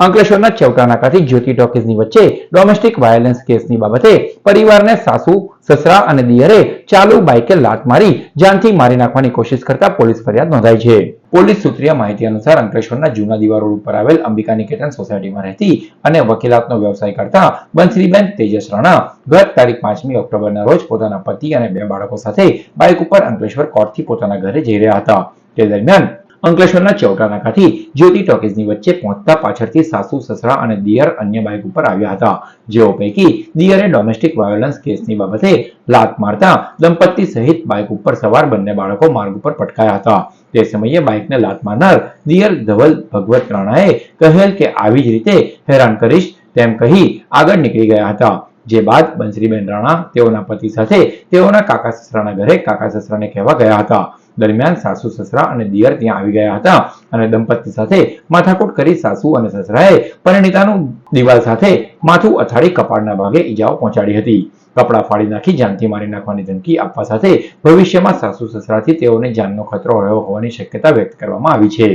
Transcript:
અંકલેશ્વરના ચૌટા નાકાથી જ્યોતિ ટોકીઝની વચ્ચે domestic violence કેસની બાબતે પરિવારને સાસુ, સસરા અને દિયરે ચાલુ બાઇકે લાત મારી, જાનથી મારી નાખવાની કોશિશ કરતા પોલીસ ફરિયાદ નોંધાઈ છે. પોલીસ સૂત્રીય માહિતી અનુસાર અંકલેશ્વરના જૂના દીવા ઉપર આવેલ અંબિકા નિકેતન સોસાયટીમાં રહેતી અને વકીલાતનો વ્યવસાય કરતા બંસરીબેન તેજસ રાણા ગત તારીખ પાંચમી ઓક્ટોબરના રોજ પોતાના પતિ અને બે બાળકો સાથે બાઇક ઉપર અંકલેશ્વર કોર્ટથી પોતાના ઘરે જઈ રહ્યા હતા. તે દરમિયાન અંકલેશ્વરના ચૌટા જ્યોતિ ટોકીઝની વચ્ચે પહોંચતા પાછળથી સાસુ, સસરા અને દિયર અન્ય બાઇક ઉપર આવ્યા હતા. જેઓ પૈકી દિયરે ડોમેસ્ટિક વાયોલન્સ કેસની બાબતે લાત મારતા દંપતી સહિત બાઇક ઉપર સવાર બંને બાળકો માર્ગ ઉપર પટકાયા હતા. તે સમયે બાઇકને લાત મારનાર દિયર ધવલ ભગવત રાણાએ કહેલ કે આવી જ રીતે હેરાન કરીશ તેમ કહી આગળ નીકળી ગયા હતા. જે બાદ બંસરીબેન રાણા તેઓના પતિ સાથે તેઓના કાકા સસરાના ઘરે કાકા સસરાને કહેવા ગયા હતા. દરમિયાન સાસુ સસરા અને દિયર ત્યાં આવી ગયા હતા અને દંપતી સાથે માથાકૂટ કરી સાસુ અને સસરાએ પરિણીતાનું દિવાલ સાથે માથું અથાડી કપાળના ભાગે ઈજાઓ પહોંચાડી હતી. કપડાં ફાડી નાખી જાનથી મારી નાખવાની ધમકી આપવા સાથે ભવિષ્યમાં સાસુ સસરાથી તેઓને જાનનો ખતરો રહ્યો હોવાની શક્યતા વ્યક્ત કરવામાં આવી છે.